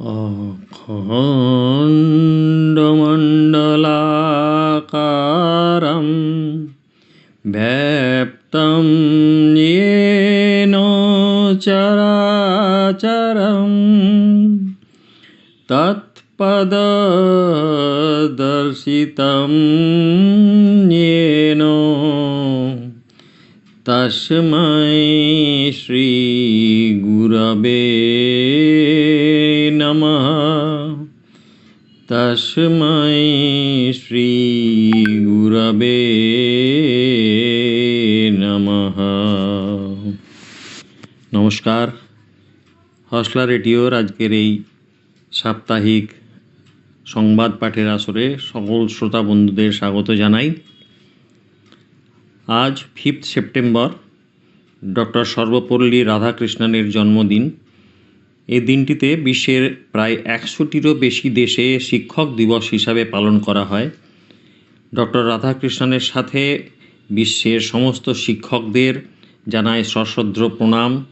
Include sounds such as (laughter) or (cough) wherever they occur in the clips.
अखण्डमण्डलाकारं व्याप्तं येन चराचरं तत्पददर्शितं येन तस्मै श्रीगुरवे তস্मै শ্রীগুরবে নমঃ। নমস্কার, হসলা রেডিওর আজকের এই সাপ্তাহিক সংবাদ পাঠের আসরে সকল শ্রোতা বন্ধুদের স্বাগত জানাই। আজ ফিফথ সেপ্টেম্বর ডক্টর সর্বপল্লী রাধাকৃষ্ণনের জন্মদিন। এই দিনটিতে বিশ্বের প্রায় একশোটিরও বেশি দেশে শিক্ষক দিবস হিসাবে পালন করা হয়। ডক্টর রাধাকৃষ্ণনের সাথে বিশ্বের সমস্ত শিক্ষকদের জানায় সশ্রদ্ধ প্রণাম।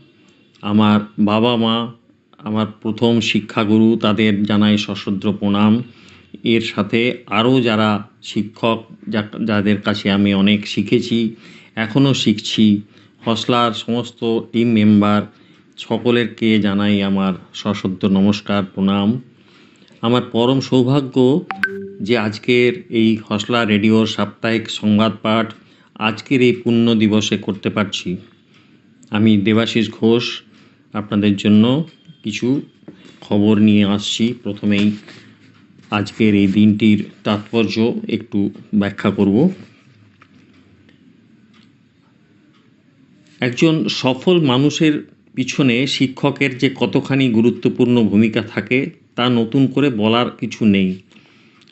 আমার বাবা মা, আমার প্রথম শিক্ষাগুরু তাদের জানাই সশ্রদ্ধ প্রণাম। এর সাথে আরও যারা শিক্ষক যাদের কাছে আমি অনেক শিখেছি, এখনও শিখছি। হসলার সমস্ত টিম মেম্বার সকলেরকে জানাই আমার সশ্রদ্ধ নমস্কার, প্রণাম। আমার পরম সৌভাগ্য যে আজকের এই হসলা রেডিওর সাপ্তাহিক সংবাদ পাঠ আজকের এই পুণ্য দিবসে করতে পারছি। আমি দেবাশিস ঘোষ, আপনাদের জন্য কিছু খবর নিয়ে আসছি। প্রথমেই আজকের এই দিনটির তাৎপর্য একটু ব্যাখ্যা করব। একজন সফল মানুষের পিছনে শিক্ষকের যে কতখানি গুরুত্বপূর্ণ ভূমিকা থাকে, তা নতুন করে বলার কিছু নেই।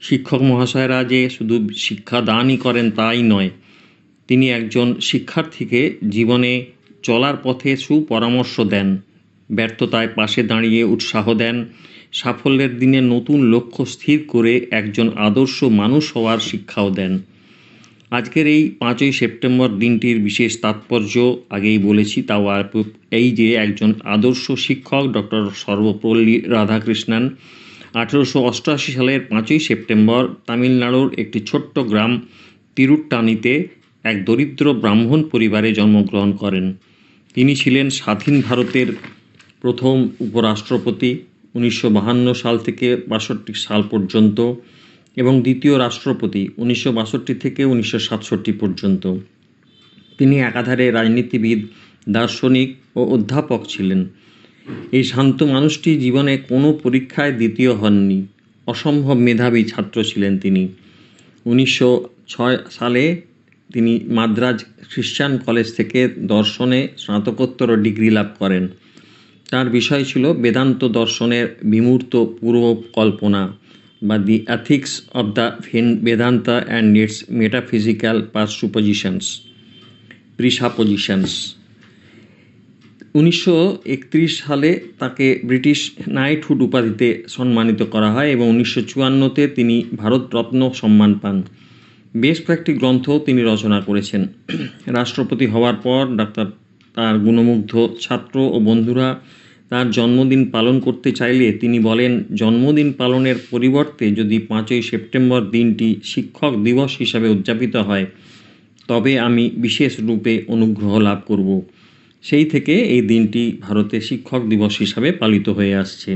শিক্ষক মহাশয়রা যে শুধু শিক্ষা দানই করেন তাই নয়, তিনি একজন শিক্ষার্থীকে জীবনে চলার পথে সুপরামর্শ দেন, ব্যর্থতায় পাশে দাঁড়িয়ে উৎসাহ দেন, সাফল্যের দিনে নতুন লক্ষ্য স্থির করে একজন আদর্শ মানুষ হওয়ার শিক্ষাও দেন। আজকের এই পাঁচই সেপ্টেম্বর দিনটির বিশেষ তাৎপর্য আগেই বলেছি, তাও আর এই যে একজন আদর্শ শিক্ষক ডক্টর সর্বপল্লী রাধাকৃষ্ণন, আঠেরোশো অষ্টআশি সালের পাঁচই সেপ্টেম্বর তামিলনাড়ুর একটি ছোট্ট গ্রাম তিরুট্টানিতে এক দরিদ্র ব্রাহ্মণ পরিবারে জন্মগ্রহণ করেন। তিনি ছিলেন স্বাধীন ভারতের প্রথম উপরাষ্ট্রপতি। উনিশশো সাল থেকে বাষট্টি সাল পর্যন্ত এবং দ্বিতীয় রাষ্ট্রপতি উনিশশো বাষট্টি থেকে উনিশশো সাতষট্টি পর্যন্ত। তিনি একাধারে রাজনীতিবিদ, দার্শনিক ও অধ্যাপক ছিলেন। এই শান্ত মানুষটি জীবনে কোনো পরীক্ষায় দ্বিতীয় হননি। অসম্ভব মেধাবী ছাত্র ছিলেন তিনি। উনিশশো ছয় সালে তিনি মাদ্রাজ খ্রিস্টান কলেজ থেকে দর্শনে স্নাতকোত্তর ডিগ্রি লাভ করেন। তার বিষয় ছিল বেদান্ত দর্শনের বিমূর্ত পূর্বকল্পনা। বা the ethics of the Vedanta and its metaphysical presuppositions presuppositions উনিশশো সালে তাকে ব্রিটিশ নাইটহুড উপাধিতে সম্মানিত করা হয় এবং উনিশশো চুয়ান্নতে তিনি ভারতরত্ন সম্মান পান। বেশ কয়েকটি গ্রন্থও তিনি রচনা করেছেন। রাষ্ট্রপতি হওয়ার পর ডাক্তার তার গুণমুগ্ধ ছাত্র ও বন্ধুরা তার জন্মদিন পালন করতে চাইলে তিনি বলেন, জন্মদিন পালনের পরিবর্তে যদি পাঁচই সেপ্টেম্বর দিনটি শিক্ষক দিবস হিসাবে উদযাপিত হয়, তবে আমি বিশেষ রূপে অনুগ্রহ লাভ করব। সেই থেকে এই দিনটি ভারতে শিক্ষক দিবস হিসাবে পালিত হয়ে আসছে।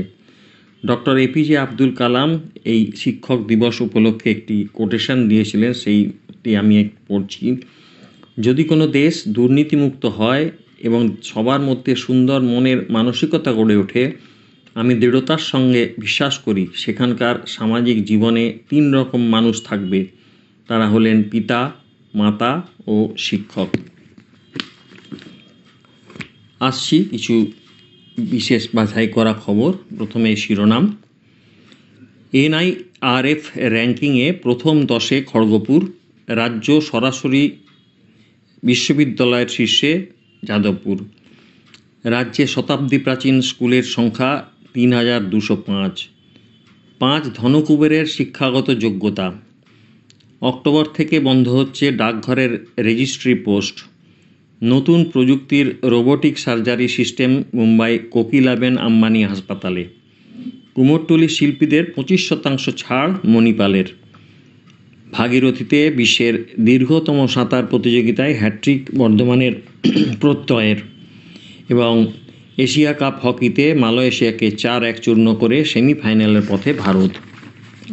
ডক্টর এপিজে আব্দুল কালাম এই শিক্ষক দিবস উপলক্ষে একটি কোটেশন দিয়েছিলেন। সেইটি আমি পড়ছি। যদি কোনো দেশ দুর্নীতিমুক্ত হয় এবং সবার মধ্যে সুন্দর মনের মানসিকতা গড়ে ওঠে, আমি দৃঢ়তার সঙ্গে বিশ্বাস করি সেখানকার সামাজিক জীবনে তিন রকম মানুষ থাকবে। তারা হলেন পিতা, মাতা ও শিক্ষক। আসছি কিছু বিশেষ বাছাই করা খবর, প্রথমে শিরোনাম। এনআইআরএফ র্যাঙ্কিংয়ে প্রথম দশে খড়গপুর রাজ্য সরাসরি বিশ্ববিদ্যালয়ের শীর্ষে যাদবপুর। রাজ্যে শতাব্দী প্রাচীন স্কুলের সংখ্যা তিন হাজার দুশো পাঁচ। পাঁচ ধনকুবেরের শিক্ষাগত যোগ্যতা। অক্টোবর থেকে বন্ধ হচ্ছে ডাকঘরের রেজিস্ট্রি পোস্ট। নতুন প্রযুক্তির robotic surgery system Mumbai Kokilaben Ambani হাসপাতালে। কুমোরটুলি শিল্পীদের পঁচিশ শতাংশ ছাড় মণিপালের। ভাগীরথীতে বিশ্বের দীর্ঘতম সাঁতার প্রতিযোগিতায় হ্যাট্রিক বর্ধমানের (clears throat) প্রত্যয়ের। এবং এশিয়া কাপ হকিতে মালয়েশিয়াকে চার এক চূর্ণ করে সেমিফাইনালের পথে ভারত।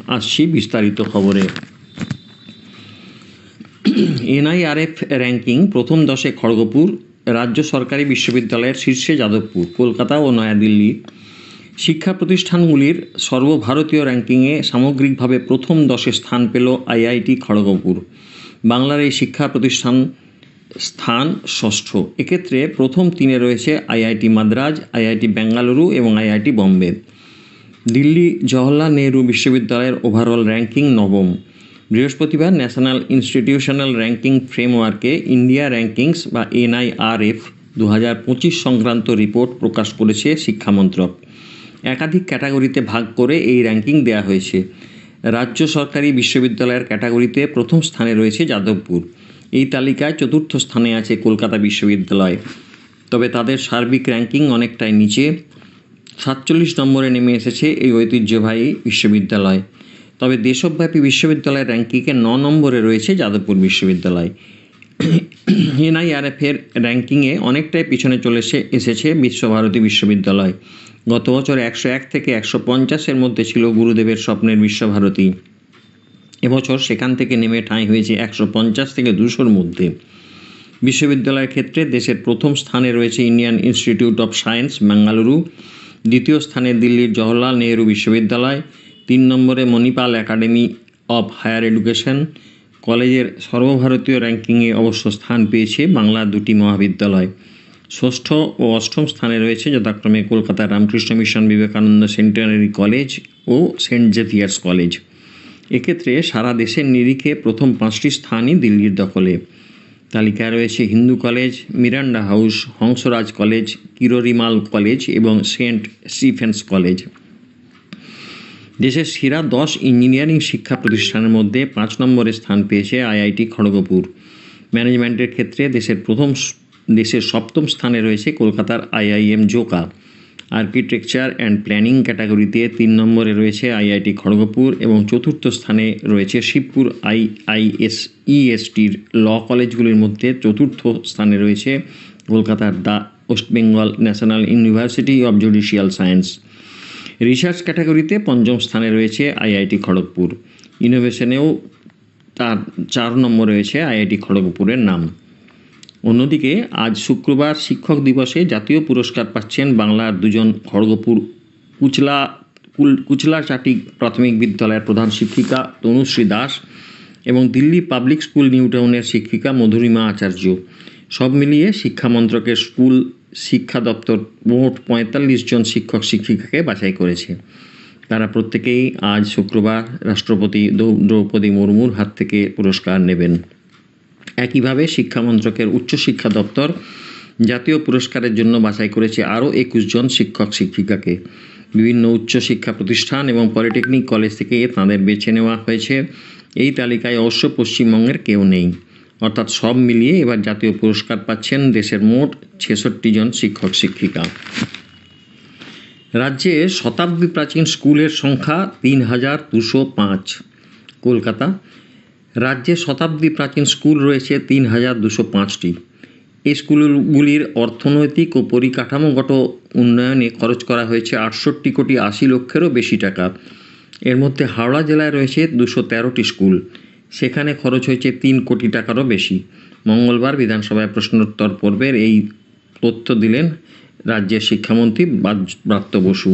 আসছি বিস্তারিত খবরে। (clears throat) এনআইআরএফ র্যাঙ্কিং প্রথম দশে খড়গপুর, রাজ্য সরকারি বিশ্ববিদ্যালয়ের শীর্ষে যাদবপুর, কলকাতা ও নয়াদিল্লি। শিক্ষা প্রতিষ্ঠানগুলির সর্বভারতীয় র্যাঙ্কিংয়ে সামগ্রিকভাবে প্রথম দশে স্থান পেল আইআইটি খড়গপুর। বাংলার এই শিক্ষা প্রতিষ্ঠান স্থান ষষ্ঠ। এক্ষেত্রে প্রথম তিনে রয়েছে আইআইটি মাদ্রাজ, আইআইটি বেঙ্গালুরু এবং আইআইটি বম্বে। দিল্লি জওহরলাল নেহরু বিশ্ববিদ্যালয়ের ওভারঅল র্যাঙ্কিং নবম। বৃহস্পতিবার ন্যাশনাল ইনস্টিটিউশনাল র্যাঙ্কিং ফ্রেমওয়ার্কে ইন্ডিয়া র্যাঙ্কিংস বা এনআইআরএফ দু হাজার পঁচিশ সংক্রান্ত রিপোর্ট প্রকাশ করেছে শিক্ষামন্ত্রক একাধিক ক্যাটাগরিতে ভাগ করে এই র্যাঙ্কিং দেওয়া হয়েছে। রাজ্য সরকারি বিশ্ববিদ্যালয়ের ক্যাটাগরিতে প্রথম স্থানে রয়েছে যাদবপুর। এই তালিকায় চতুর্থ স্থানে আছে কলকাতা বিশ্ববিদ্যালয়। তবে তাদের সার্বিক র্যাঙ্কিং অনেকটাই নিচে। সাতচল্লিশ নম্বরে নেমে এসেছে এই ঐতিহ্যবাহী বিশ্ববিদ্যালয়। তবে দেশব্যাপী বিশ্ববিদ্যালয়ের র্যাঙ্কিংয়ে ন নম্বরে রয়েছে যাদবপুর বিশ্ববিদ্যালয়। এনআইআরএফের র্যাঙ্কিংয়ে অনেকটাই পিছনে চলে এসে এসেছে বিশ্বভারতী বিশ্ববিদ্যালয়। গত বছর একশো এক থেকে একশো পঞ্চাশের মধ্যে ছিল গুরুদেবের স্বপ্নের বিশ্বভারতী। এবছর সেখান থেকে নেমে ঠাঁই হয়েছে একশো পঞ্চাশ থেকে দুশোর মধ্যে। বিশ্ববিদ্যালয়ের ক্ষেত্রে দেশের প্রথম স্থানে রয়েছে Indian institute of science, Bengaluru. দ্বিতীয় স্থানে দিল্লির জওহরলাল নেহরু বিশ্ববিদ্যালয়। তিন নম্বরে Manipal academy of higher education. কলেজের সর্বভারতীয় র্যাঙ্কিংয়ে অবশ্য স্থান পেয়েছে বাংলার দুটি মহাবিদ্যালয়। ষষ্ঠ ও অষ্টম স্থানে রয়েছে যথাক্রমে কলকাতার Ramakrishna mission Vivekananda centenary college ও সেন্ট জেভিয়ার্স কলেজ। এক্ষেত্রে সারা দেশের নিরিখে প্রথম পাঁচটি স্থানই দিল্লির দখলে। তালিকায় রয়েছে Hindu college, Miranda house, Hansraj college, Kirori Mal college এবং সেন্ট স্টিফেন্স কলেজ। দেশের সেরা দশ ইঞ্জিনিয়ারিং শিক্ষা প্রতিষ্ঠানের মধ্যে পাঁচ নম্বরে স্থান পেয়েছে আইআইটি খড়গপুর। ম্যানেজমেন্টের ক্ষেত্রে দেশের প্রথম দেশের সপ্তম স্থানে রয়েছে কলকাতার IIM Joka. Architecture and planning ক্যাটাগরিতে তিন নম্বরে রয়েছে আইআইটি খড়গপুর এবং চতুর্থ স্থানে রয়েছে শিবপুর আইআইএস ইএসটির ল কলেজগুলির মধ্যে চতুর্থ স্থানে রয়েছে কলকাতার the West Bengal national university of judicial science. Research ক্যাটাগরিতে পঞ্চম স্থানে রয়েছে আইআইটি খড়গপুর। ইনোভেশনেও তার চার নম্বরে রয়েছে আইআইটি খড়গপুরের নাম। অন্যদিকে, আজ শুক্রবার শিক্ষক দিবসে জাতীয় পুরস্কার পাচ্ছেন বাংলার দুজন খড়গপুর কুচলা কুচলাচাটি প্রাথমিক বিদ্যালয়ের প্রধান শিক্ষিকা তনুশ্রী দাস এবং দিল্লি পাবলিক স্কুল নিউটাউনের শিক্ষিকা মধুরিমা আচার্য। সব মিলিয়ে শিক্ষা মন্ত্রকের স্কুল শিক্ষা দপ্তর মোট পঁয়তাল্লিশ জন শিক্ষক শিক্ষিকাকে বাছাই করেছে। তারা প্রত্যেকেই আজ শুক্রবার রাষ্ট্রপতি দ্রৌপদী মুর্মুর হাত থেকে পুরস্কার নেবেন। একইভাবে শিক্ষামন্ত্রকের উচ্চশিক্ষা দপ্তর জাতীয় পুরস্কারের জন্য বাছাই করেছে আরও একুশ জন শিক্ষক শিক্ষিকাকে। বিভিন্ন উচ্চশিক্ষা প্রতিষ্ঠান এবং পলিটেকনিক কলেজ থেকে তাঁদের বেছে নেওয়া হয়েছে। এই তালিকায় অবশ্য পশ্চিমবঙ্গের কেউ নেই। অর্থাৎ সব মিলিয়ে এবার জাতীয় পুরস্কার পাচ্ছেন দেশের মোট ছেষট্টি জন শিক্ষক শিক্ষিকা। রাজ্যে শতাব্দী প্রাচীন স্কুলের সংখ্যা তিন হাজার দুশো পাঁচ। কলকাতা রাজ্যে শতাব্দী প্রাচীন স্কুল রয়েছে তিন হাজার দুশো পাঁচটি। এই স্কুলগুলির অর্থনৈতিক ও পরিকাঠামোগত উন্নয়নে খরচ করা হয়েছে আটষট্টি কোটি আশি লক্ষেরও বেশি টাকা। এর মধ্যে হাওড়া জেলায় রয়েছে দুশো তেরোটি স্কুল। সেখানে খরচ হয়েছে তিন কোটি টাকারও বেশি। মঙ্গলবার বিধানসভায় প্রশ্নোত্তর পর্বের এই তথ্য দিলেন রাজ্যের শিক্ষামন্ত্রী ব্রাত্য বসু।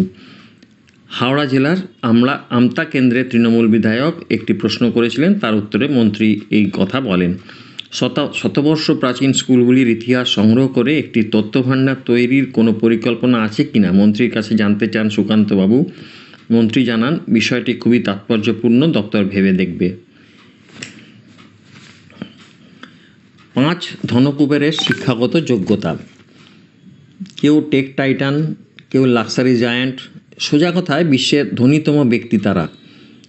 হাওড়া জেলার আমরা আমতা কেন্দ্রের তৃণমূল বিধায়ক একটি প্রশ্ন করেছিলেন, তার উত্তরে মন্ত্রী এই কথা বলেন, শত, শতবর্ষ প্রাচীন স্কুলগুলির ইতিহাস সংগ্রহ করে একটি তথ্য ভাণ্ডার তৈরির কোনো পরিকল্পনা আছে কিনা? মন্ত্রীর কাছে জানতে চান সুকান্তবাবু। মন্ত্রী জানান, বিষয়টি খুবই তাৎপর্যপূর্ণ, দপ্তর ভেবে দেখবে। পাঁচ, ধনকুবেরের শিক্ষাগত যোগ্যতা। কেউ টেক টাইটান, কেউ লাক্সারি জায়ান্ট সোজা কথায় বিশ্বের ধনীতম ব্যক্তি তারা।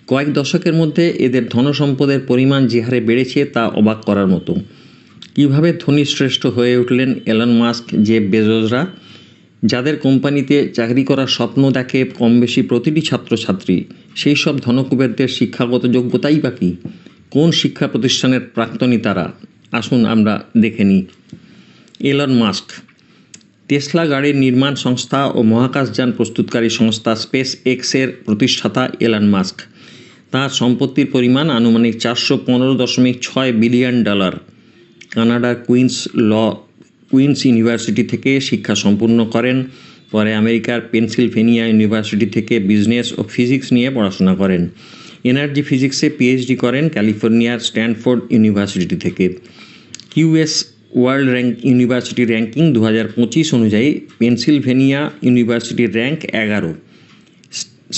কয়েক দশকের মধ্যে এদের ধনসম্পদের পরিমাণ যে হারে বেড়েছে তা অবাক করার মতো। কীভাবে ধনী শ্রেষ্ঠ হয়ে উঠলেন এলন মাস্ক যে বেজোসরা? যাদের কোম্পানিতে চাকরি করার স্বপ্ন দেখে কম বেশি প্রতিটি ছাত্রছাত্রী, সেই সব ধনকুবেরদের শিক্ষাগত যোগ্যতাই বা কী? কোন শিক্ষা প্রতিষ্ঠানের প্রাক্তনী তারা? আসুন আমরা দেখে নিই। এলন মাস্ক টেসলা গাড়ির নির্মাণ সংস্থা ও মহাকাশযান প্রস্তুতকারী সংস্থা স্পেস এক্সের প্রতিষ্ঠাতা এলান মাস্ক। তাঁর সম্পত্তির পরিমাণ আনুমানিক চারশো পনেরো দশমিক ছয় বিলিয়ন ডলার। কানাডার কুইন্স ল, কুইন্স ইউনিভার্সিটি থেকে শিক্ষা সম্পূর্ণ করেন। পরে আমেরিকার পেনসিলভেনিয়া ইউনিভার্সিটি থেকে বিজনেস ও ফিজিক্স নিয়ে পড়াশোনা করেন। এনার্জি ফিজিক্সে পিএইচডি করেন ক্যালিফোর্নিয়ার স্ট্যানফোর্ড ইউনিভার্সিটি থেকে। QS world rank university ranking দু হাজার পঁচিশ অনুযায়ী পেনসিলভেনিয়া ইউনিভার্সিটির র্যাঙ্ক এগারো।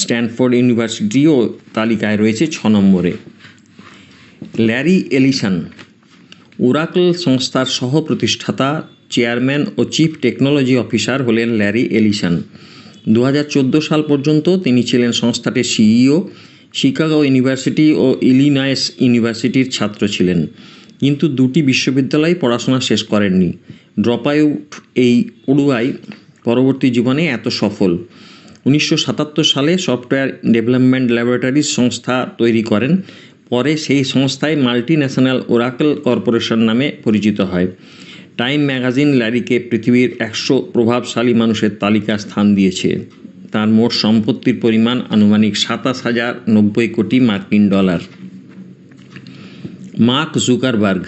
স্ট্যানফোর্ড ইউনিভার্সিটিও তালিকায় রয়েছে ছ নম্বরে। ল্যারি এলিসন, ওরাকল সংস্থার সহ প্রতিষ্ঠাতা চেয়ারম্যান ও চিফ টেকনোলজি অফিসার হলেন ল্যারি এলিসন। দু সাল পর্যন্ত তিনি ছিলেন সংস্থাটির সিইও। শিকাগো ইউনিভার্সিটি ও ইলিনয়েস ইউনিভার্সিটির ছাত্র ছিলেন। কিন্তু দুটি বিশ্ববিদ্যালয় পড়াশোনা শেষ করেননি। ড্রপ আউট এই পড়ুয়াই পরবর্তী জীবনে এত সফল। উনিশশো সাতাত্তর সালে সফটওয়্যার ডেভেলপমেন্ট ল্যাবরেটরিজ সংস্থা তৈরি করেন। পরে সেই সংস্থায় মাল্টি ন্যাশনাল ওরাকল কর্পোরেশন নামে পরিচিত হয়। টাইম ম্যাগাজিন ল্যারিকে পৃথিবীর একশো প্রভাবশালী মানুষের তালিকা স্থান দিয়েছে। তার মোট সম্পত্তির পরিমাণ আনুমানিক সাতাশ হাজার নব্বই কোটি মার্কিন ডলার। মার্ক জুকারবার্গ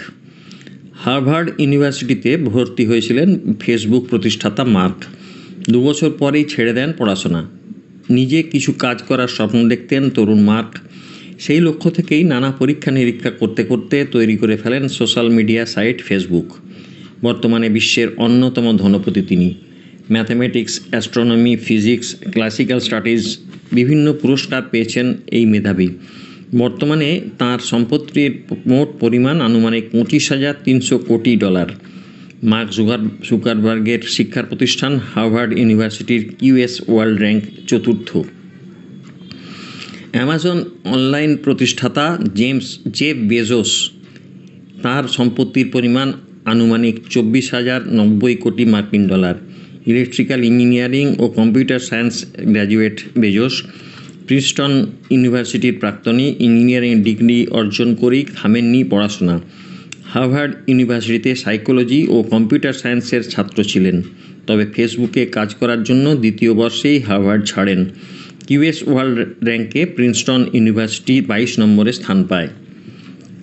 হার্ভার্ড ইউনিভার্সিটিতে ভর্তি হয়েছিলেন ফেসবুক প্রতিষ্ঠাতা মার্ক। দুবছর পরেই ছেড়ে দেন পড়াশোনা। নিজে কিছু কাজ করার স্বপ্ন দেখতেন তরুণ মার্ক। সেই লক্ষ্য থেকেই নানা পরীক্ষা নিরীক্ষা করতে করতে তৈরি করে ফেলেন সোশ্যাল মিডিয়া সাইট ফেসবুক। বর্তমানে বিশ্বের অন্যতম ধনপতি তিনি। Mathematics, astronomy, physics, classical studies, বিভিন্ন পুরস্কার পেয়েছেন এই মেধাবী। বর্তমানে তার সম্পত্তির মোট পরিমাণ আনুমানিক পঁচিশ হাজার তিনশো কোটি ডলার। মার্ক জুগার জুকারবার্গের শিক্ষার প্রতিষ্ঠান হার্ভার্ড ইউনিভার্সিটির কিউএস ওয়ার্ল্ড র্যাঙ্ক চতুর্থ। অ্যামাজন অনলাইন প্রতিষ্ঠাতা জেমস জেফ বেজোস তার সম্পত্তির পরিমাণ আনুমানিক চব্বিশ হাজার নব্বই কোটি মার্কিন ডলার। ইলেকট্রিক্যাল ইঞ্জিনিয়ারিং ও computer science graduate Bezos Princeton ইউনিভার্সিটির প্রাক্তনী, ইঞ্জিনিয়ারিং ডিগ্রি অর্জন করেই থামেননি পড়াশোনা। হার্ভার্ড ইউনিভার্সিটিতে সাইকোলজি ও কম্পিউটার সায়েন্সের ছাত্র ছিলেন, তবে ফেসবুকে কাজ করার জন্য দ্বিতীয় বর্ষেই হার্ভার্ড ছাড়েন। কিউএস ওয়ার্ল্ড র্যাঙ্কে প্রিন্সটন ইউনিভার্সিটি বাইশ নম্বরে স্থান পায়।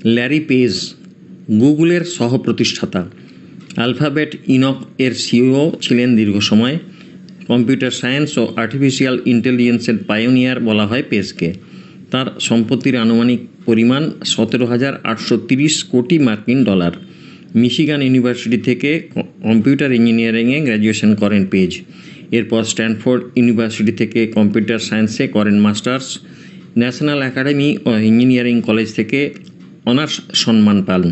ল্যারি পেজ, গুগলের সহ প্রতিষ্ঠাতা অ্যালফাবেট ইনক এর সিইও ছিলেন দীর্ঘ সময়। কম্পিউটার সায়েন্স ও আর্টিফিশিয়াল ইন্টেলিজেন্সের পায়োনিয়ার বলা হয় পেজকে। তার সম্পত্তির আনুমানিক পরিমাণ সতেরো হাজার আটশো তিরিশ কোটি মার্কিন ডলার। মিশিগান ইউনিভার্সিটি থেকে কম্পিউটার ইঞ্জিনিয়ারিংয়ে গ্র্যাজুয়েশন করেন পেজ। এরপর স্ট্যানফোর্ড ইউনিভার্সিটি থেকে কম্পিউটার সায়েন্সে করেন মাস্টার্স। ন্যাশনাল একাডেমি ও ইঞ্জিনিয়ারিং কলেজ থেকে অনার্স সম্মান পান।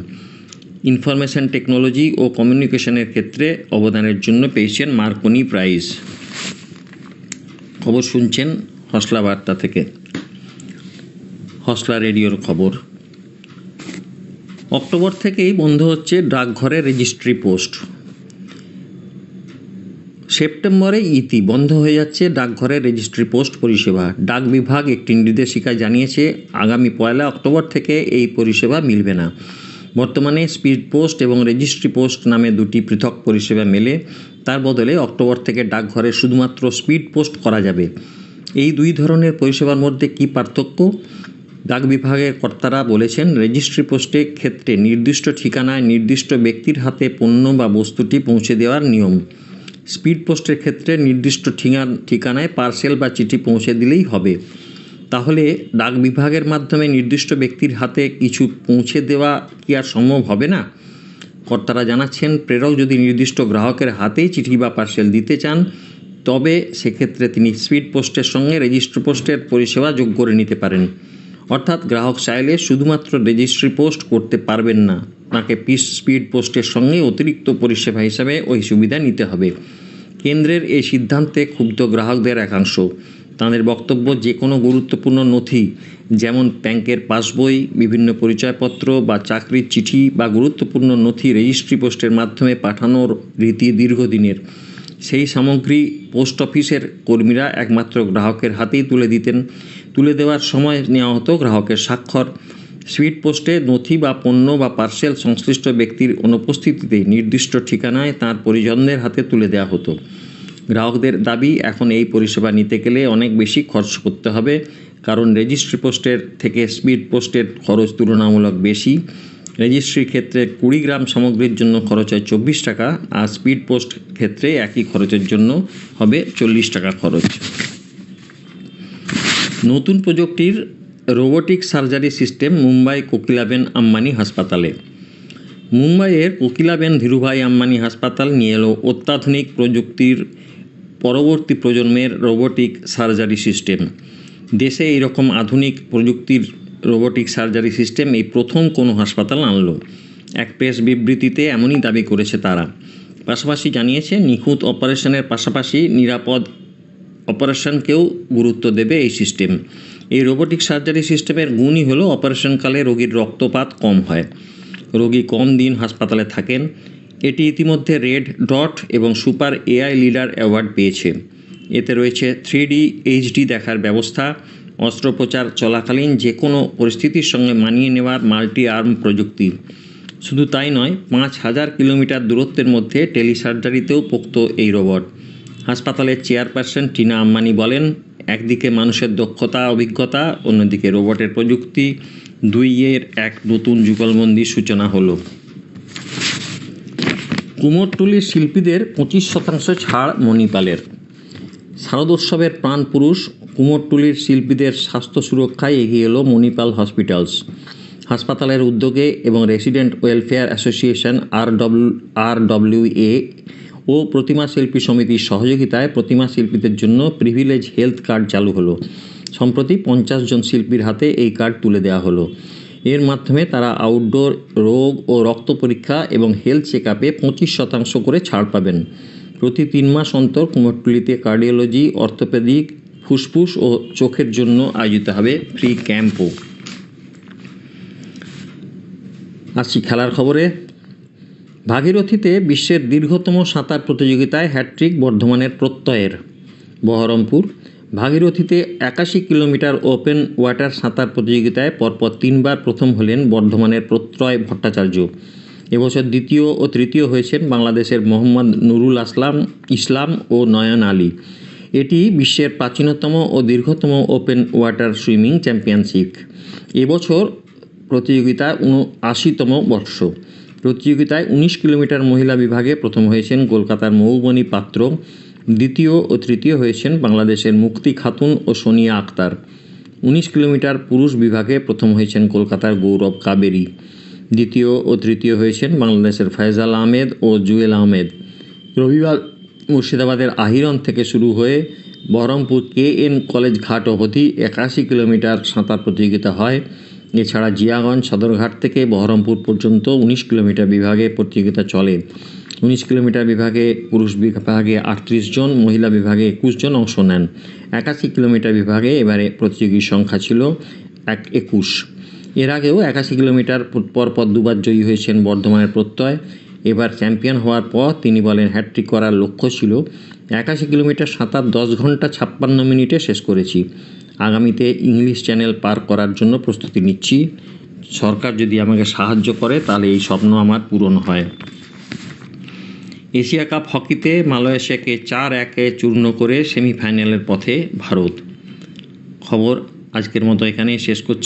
ইনফরমেশন টেকনোলজি ও কমিউনিকেশনের ক্ষেত্রে অবদানের জন্য পেয়েছেন মার্কনি প্রাইজ। খবর শুনছেন হসলা বার্তা থেকে। হসলা রেডিওর খবর। অক্টোবর থেকেই বন্ধ হচ্ছে ডাকঘরে রেজিস্ট্রি পোস্ট। সেপ্টেম্বরে ইতি বন্ধ হয়ে যাচ্ছে ডাকঘরের রেজিস্ট্রি পোস্ট পরিষেবা। ডাক বিভাগ একটি নির্দেশিকায় জানিয়েছে, আগামী পয়লা অক্টোবর থেকে এই পরিষেবা মিলবে না। বর্তমানে স্পিড পোস্ট এবং রেজিস্ট্রি পোস্ট নামে দুটি পৃথক পরিষেবা মেলে। তার বদলে অক্টোবর থেকে ডাকঘরে শুধুমাত্র স্পিড পোস্ট করা যাবে। এই দুই ধরনের পরিষেবার মধ্যে কী পার্থক্য? ডাক বিভাগের কর্তারা বলেছেন, রেজিস্ট্রি পোস্টের ক্ষেত্রে নির্দিষ্ট ঠিকানায় নির্দিষ্ট ব্যক্তির হাতে পণ্য বা বস্তুটি পৌঁছে দেওয়ার নিয়ম। স্পিড পোস্টের ক্ষেত্রে নির্দিষ্ট ঠিকান ঠিকানায় পার্সেল বা চিঠি পৌঁছে দিলেই হবে। তাহলে ডাক বিভাগের মাধ্যমে নির্দিষ্ট ব্যক্তির হাতে কিছু পৌঁছে দেওয়া কি আর সম্ভব হবে না? কর্তারা জানাচ্ছেন প্রেরক যদি নির্দিষ্ট গ্রাহকের হাতেই চিঠি বা পার্সেল দিতে চান, তবে সেক্ষেত্রে তিনি স্পিড পোস্টের সঙ্গে রেজিস্ট্রি পোস্টের পরিষেবা যোগ করে নিতে পারেন। অর্থাৎ গ্রাহক চাইলে শুধুমাত্র রেজিস্ট্রি পোস্ট করতে পারবেন না, তাকে পিস স্পিড পোস্টের সঙ্গে অতিরিক্ত পরিষেবা হিসাবে ওই সুবিধা নিতে হবে। কেন্দ্রের এই সিদ্ধান্তে ক্ষুব্ধ গ্রাহকদের একাংশ। তাদের বক্তব্য যে কোনো গুরুত্বপূর্ণ নথি যেমন ব্যাংকের পাসবই, বিভিন্ন পরিচয়পত্র বা চাকরির চিঠি বা গুরুত্বপূর্ণ নথি রেজিস্ট্রি পোস্টের মাধ্যমে পাঠানোর রীতি দীর্ঘদিনের। সেই সামগ্রী পোস্ট অফিসের কর্মীরা একমাত্র গ্রাহকের হাতেই তুলে দিতেন। তুলে দেওয়ার সময় নেওয়া হতো গ্রাহকের স্বাক্ষর। স্পিড পোস্টে নথি বা পণ্য বা পার্সেল সংশ্লিষ্ট ব্যক্তির অনুপস্থিতিতে নির্দিষ্ট ঠিকানায় তার পরিজনদের হাতে তুলে দেওয়া হতো। গ্রাহকদের দাবি, এখন এই পরিষেবা নিতে গেলে অনেক বেশি খরচ করতে হবে। কারণ রেজিস্ট্রি পোস্টের থেকে স্পিড পোস্টের খরচ তুলনামূলক বেশি। রেজিস্ট্রির ক্ষেত্রে কুড়ি গ্রাম সামগ্রীর জন্য খরচ হয় চব্বিশ টাকা, আর স্পিড পোস্ট ক্ষেত্রে একই খরচের জন্য হবে চল্লিশ টাকা খরচ। নতুন প্রযুক্তির robotic surgery system Mumbai Kokilaben Ambani হাসপাতালে। মুম্বাইয়ের কোকিলাবেন ধীরুভাই আম্বানি হাসপাতাল নিয়ে এলো অত্যাধুনিক প্রযুক্তির পরবর্তী প্রজন্মের রোবোটিক সার্জারি সিস্টেম দেশে এইরকম আধুনিক প্রযুক্তির রোবোটিক সার্জারি সিস্টেম এই প্রথম কোনো হাসপাতাল আনলো। এক প্রেস বিবৃতিতে এমনই দাবি করেছে তারা। পাশাপাশি জানিয়েছে, নিখুঁত অপারেশনের পাশাপাশি নিরাপদ অপারেশনকেও গুরুত্ব দেবে এই সিস্টেম। এই রোবোটিক সার্জারি সিস্টেমের গুণই হলো, অপারেশনকালে রোগীর রক্তপাত কম হয়। রোগী কম দিন হাসপাতালে থাকেন। এটি ইতিমধ্যে রেড ডট এবং সুপার এআই লিডার অ্যাওয়ার্ড পেয়েছে। এতে রয়েছে থ্রি ডি এইচডি দেখার ব্যবস্থা, অস্ত্রোপচার চলাকালীন যে কোনো পরিস্থিতির সঙ্গে মানিয়ে নেওয়ার মাল্টি আর্ম প্রযুক্তি। শুধু তাই নয়, পাঁচ হাজার কিলোমিটার দূরত্বের মধ্যে টেলিসার্জারিতেও পোক্ত এই রোবট। হাসপাতালের চেয়ারপারসন টিনা আম্বানি বলেন, একদিকে মানুষের দক্ষতা, অভিজ্ঞতা, অন্যদিকে রোবটের প্রযুক্তি দুইয়ের এক নতুন যুগলবন্দির সূচনা হলো। কুমোরটুলির শিল্পীদের পঁচিশ শতাংশ ছাড় মণিপালের। শারদোৎসবের প্রাণ পুরুষ কুমোরটুলির শিল্পীদের স্বাস্থ্য সুরক্ষায় এগিয়ে এলো মণিপাল হসপিটালস। হাসপাতালের উদ্যোগে এবং resident welfare association R W R W A ও প্রতিমা শিল্পী সমিতির সহযোগিতায় প্রতিমা শিল্পীদের জন্য প্রিভিলেজ হেলথ কার্ড চালু হলো। সম্প্রতি পঞ্চাশ জন শিল্পীর হাতে এই কার্ড তুলে দেওয়া হলো। এর মাধ্যমে তারা আউটডোর রোগ ও রক্ত পরীক্ষা এবং হেলথ চেক আপে পঁচিশ শতাংশ করে ছাড় পাবেন। প্রতি তিন মাস অন্তর কুমোরটুলিতে কার্ডিওলজি, অর্থোপেডিক, ফুসফুস ও চোখের জন্য আয়োজিত হবে ফ্রি ক্যাম্পও। আসছি খেলার খবরে। ভাগীরথীতে বিশ্বের দীর্ঘতম সাঁতার প্রতিযোগিতায় হ্যাট্রিক বর্ধমানের প্রত্যয়ের। বহরমপুর, ভাগীরথীতে একাশি কিলোমিটার ওপেন ওয়াটার সাঁতার প্রতিযোগিতায় পরপর তিনবার প্রথম হলেন বর্ধমানের প্রত্যয় ভট্টাচার্য। এবছর দ্বিতীয় ও তৃতীয় হয়েছেন বাংলাদেশের মোহাম্মদ নুরুল আসলাম, ইসলাম ও নয়ন আলী। এটি বিশ্বের প্রাচীনতম ও দীর্ঘতম ওপেন ওয়াটার সুইমিং চ্যাম্পিয়নশিপ। এবছর প্রতিযোগিতা উনআশিতম বর্ষ। প্রতিযোগিতায় উনিশ কিলোমিটার মহিলা বিভাগে প্রথম হয়েছেন কলকাতার মৌবনী পাত্র। দ্বিতীয় ও তৃতীয় হয়েছেন বাংলাদেশের মুক্তি খাতুন ও সোনিয়া আক্তার। উনিশ কিলোমিটার পুরুষ বিভাগে প্রথম হয়েছেন কলকাতার গৌরব কাবেরী। দ্বিতীয় ও তৃতীয় হয়েছেন বাংলাদেশের ফয়জাল আহমেদ ও জুয়েল আহমেদ। রবিবার মুর্শিদাবাদের আহিরন থেকে শুরু হয়ে বহরমপুর কে এন কলেজ ঘাট অবধি একাশি কিলোমিটার সাঁতার প্রতিযোগিতা হয়। এছাড়া জিয়াগঞ্জ সদরঘাট থেকে বহরমপুর পর্যন্ত উনিশ কিলোমিটার বিভাগে প্রতিযোগিতা চলে। উনিশ কিলোমিটার বিভাগে পুরুষ বিভাগে আটত্রিশ জন, মহিলা বিভাগে একুশ জন অংশ নেন। একাশি কিলোমিটার বিভাগে এবারে প্রতিযোগীর সংখ্যা ছিল এক একুশ। এর আগেও একাশি কিলোমিটার পর পর দুবার জয়ী হয়েছেন বর্ধমানের প্রত্যয়। এবার চ্যাম্পিয়ন হওয়ার পর তিনি বলেন হ্যাট্রিক করার লক্ষ্য ছিল একাশি কিলোমিটার সাঁতার দশ ঘণ্টা ছাপ্পান্ন মিনিটে শেষ করেছি। আগামীতে ইংলিশ চ্যানেল পার করার জন্য প্রস্তুতি নিচ্ছি। সরকার যদি আমাকে সাহায্য করে তাহলে এই স্বপ্ন আমার পূরণ হয়। এশিয়া কাপ হকিতে মালয়েশিয়াকে চার একে চূর্ণ করে সেমিফাইনালের পথে ভারত। খবর আজকের মতো এখানেই শেষ করছি।